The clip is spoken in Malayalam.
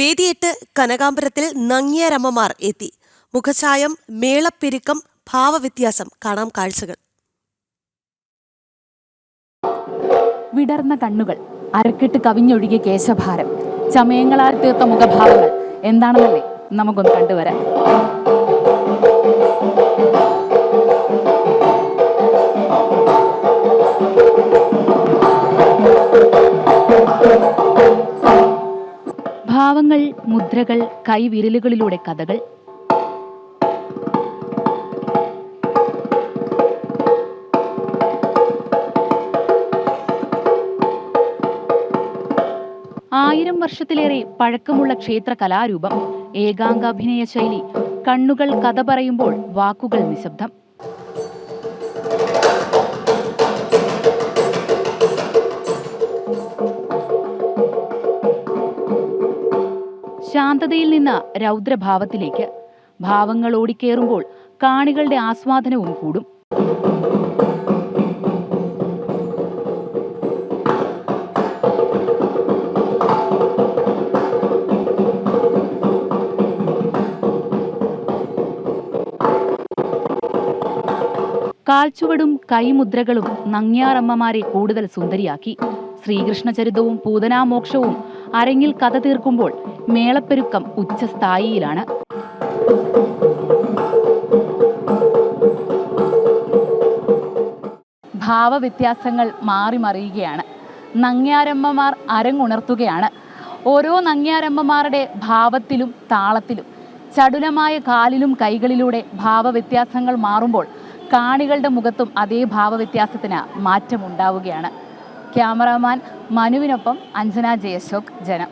വേദിയെട്ട് കനകാംബരത്തിൽ നങ്ങിയാരമ്മമാർ എത്തി. മുഖഛായം മേളപ്പെരുക്കം ഭാവവ്യത്യാസം. കാണാം കാഴ്ചകൾ. വിടർന്ന കണ്ണുകൾ അരക്കിട്ട് കവിഞ്ഞൊഴുകിയ കേശഭാരം ചമയങ്ങളാൽ തീർത്ത മുഖഭാവങ്ങൾ. എന്താണെന്നല്ലേ നമുക്കൊന്ന് കണ്ടുവരാം. ഭാവങ്ങൾ മുദ്രകൾ കൈവിരലുകളിലൂടെ കഥകൾ. ആയിരം വർഷത്തിലേറെ പഴക്കമുള്ള ക്ഷേത്ര കലാരൂപം ഏകാംഗാഭിനയ ശൈലി കണ്ണുകൾ കഥ പറയുമ്പോൾ വാക്കുകൾ നിശബ്ദം. ശാന്തതയിൽ നിന്ന് രൗദ്രഭാവത്തിലേക്ക്. ഭാവങ്ങൾ ഓടിക്കേറുമ്പോൾ കാണികളുടെ ആസ്വാദനവും കൂടും. കാൽച്ചുവടും കൈമുദ്രകളും നങ്ങ്യാറമ്മമാരെ കൂടുതൽ സുന്ദരിയാക്കി. ശ്രീകൃഷ്ണചരിതവും പൂതനാമോക്ഷവും അരങ്ങിൽ കഥ തീർക്കുമ്പോൾ മേളപ്പെരുക്കം ഉച്ചസ്ഥായിയിലാണ്. ഭാവവ്യത്യാസങ്ങൾ മാറി മറിയുകയാണ്. നങ്ങ്യാരമ്മമാർ അരങ്ങുണർത്തുകയാണ്. ഓരോ നങ്ങ്യാരമ്മമാരുടെ ഭാവത്തിലും താളത്തിലും ചടുലമായ കാലിലും കൈകളിലൂടെ ഭാവവ്യത്യാസങ്ങൾ മാറുമ്പോൾ കാണികളുടെ മുഖത്തും അതേ ഭാവവ്യത്യാസത്തിന് മാറ്റമുണ്ടാവുകയാണ്. ക്യാമറാമാൻ മനുവിനൊപ്പം അഞ്ജന ജയശോക് ജനം.